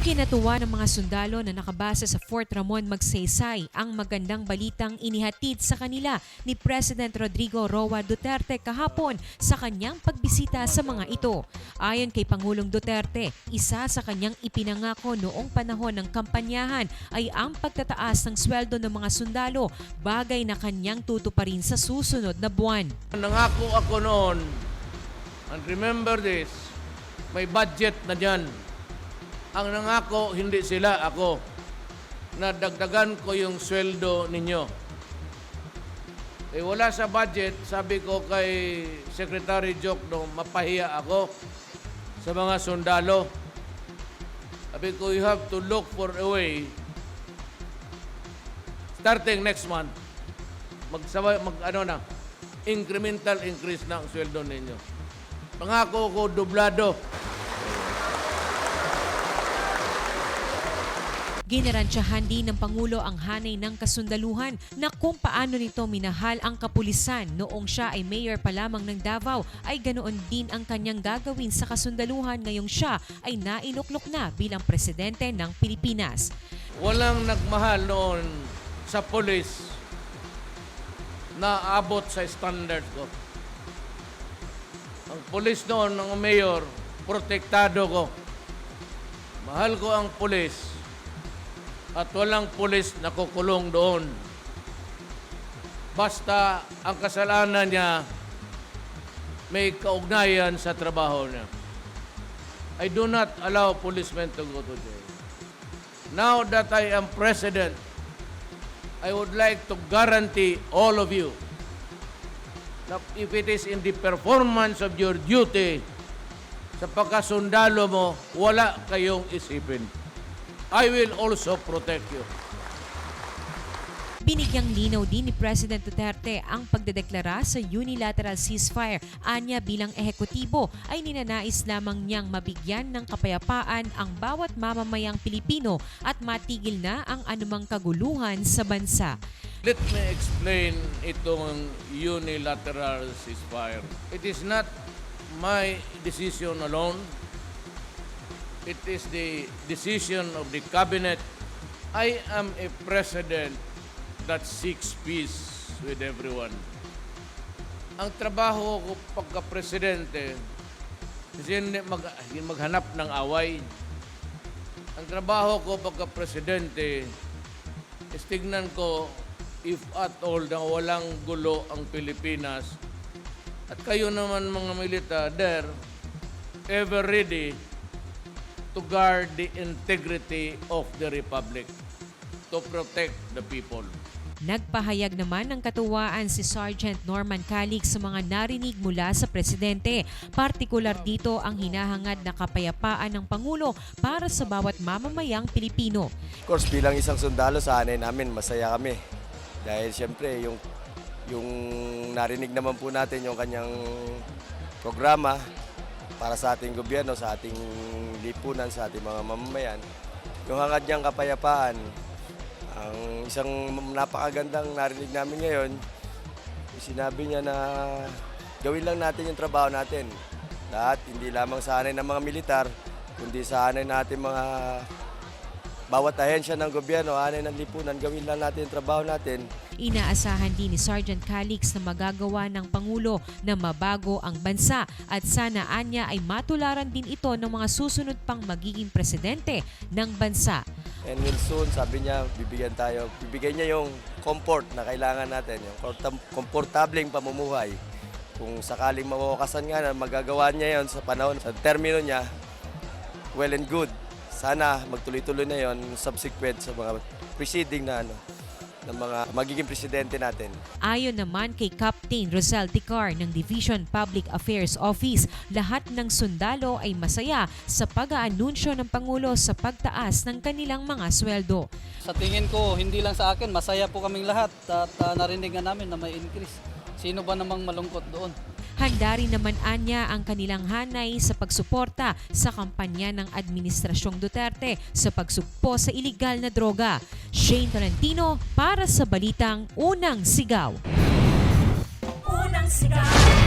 Ikinatuwa ng mga sundalo na nakabase sa Fort Ramon Magsaysay ang magandang balitang inihatid sa kanila ni President Rodrigo Roa Duterte kahapon sa kanyang pagbisita sa mga ito. Ayon kay Pangulong Duterte, isa sa kanyang ipinangako noong panahon ng kampanyahan ay ang pagtataas ng sweldo ng mga sundalo, bagay na kanyang tutuparin sa susunod na buwan. Nangako ako noon, and remember this, may budget na dyan. Ang nangako, hindi sila, ako. Na dagdagan ko yung sweldo ninyo. Eh wala sa budget, sabi ko kay Secretary Joke mapahiya ako sa mga sundalo. Sabi ko, you have to look for a way starting next month magsabay mag ano na incremental increase na ang sweldo ninyo. Pangako ko dublado. Ginarantyahan din ng Pangulo ang hanay ng kasundaluhan na kung paano nito minahal ang kapulisan noong siya ay mayor pa lamang ng Davao ay ganoon din ang kanyang gagawin sa kasundaluhan ngayong siya ay nailuklok na bilang presidente ng Pilipinas. Walang nagmahal noon sa polis na abot sa standard ko. Ang polis noon, ng mayor, protektado ko. Mahal ko ang polis at walang polis na kukulong doon. Basta ang kasalanan niya may kaugnayan sa trabaho niya. I do not allow policemen to go to jail. Now that I am president, I would like to guarantee all of you that if it is in the performance of your duty sa pagkasundalo mo, wala kayong isipin. I will also protect you. Binigyang linaw din ni President Duterte ang pagdedeklara sa unilateral ceasefire. Anya bilang ehekutibo ay ninanais lamang niyang mabigyan ng kapayapaan ang bawat mamamayang Pilipino at matigil na ang anumang kaguluhan sa bansa. Let me explain itong unilateral ceasefire. It is not my decision alone. It is the decision of the cabinet. I am a president that seeks peace with everyone. Ang trabaho ko pagka-presidente, kasi mag, maghanap ng away. Ang trabaho ko pagka-presidente, is tignan ko if at all na walang gulo ang Pilipinas. At kayo naman mga militar, there, ever ready to guard the integrity of the Republic, to protect the people. Nagpahayag naman ng katuwaan si Sergeant Norman Calig sa mga narinig mula sa presidente. Partikular dito ang hinahangad na kapayapaan ng Pangulo para sa bawat mamamayang Pilipino. Of course, bilang isang sundalo sa hanay namin, masaya kami. Dahil siyempre, yung, yung narinig naman po natin yung kanyang programa para sa ating gobyerno, sa ating lipunan, sa ating mga mamamayan. Yung hangad kapayapaan, ang isang napakagandang narinig namin ngayon, sinabi niya na gawin lang natin yung trabaho natin. Lahat, hindi lamang sa hanay ng mga militar, kundi sa hanay natin mga bawat ahensya ng gobyerno, hanay ng lipunan, gawin lang natin yung trabaho natin. Inaasahan din ni Sergeant Calix na magagawa ng Pangulo na mabago ang bansa at sana anya ay matularan din ito ng mga susunod pang magiging presidente ng bansa. And will soon, sabi niya, bibigyan tayo, bibigyan niya yung comfort na kailangan natin, yung komporta- komportableng pamumuhay. Kung sakaling mawakasan nga na magagawa niya yon sa panahon, sa termino niya, well and good. Sana magtuloy-tuloy na yon subsequent sa mga preceding na ano, ng mga magiging presidente natin. Ayon naman kay Captain Rosel Ticar ng Division Public Affairs Office, lahat ng sundalo ay masaya sa pag-aanunsyo ng Pangulo sa pagtaas ng kanilang mga sweldo. Sa tingin ko, hindi lang sa akin, masaya po kaming lahat at uh, narinig nga namin na may increase. Sino ba namang malungkot doon? Handa rin naman anya ang kanilang hanay sa pagsuporta sa kampanya ng Administrasyong Duterte sa pagsugpo sa iligal na droga. Shane Tolentino para sa Balitang Unang Sigaw. Unang sigaw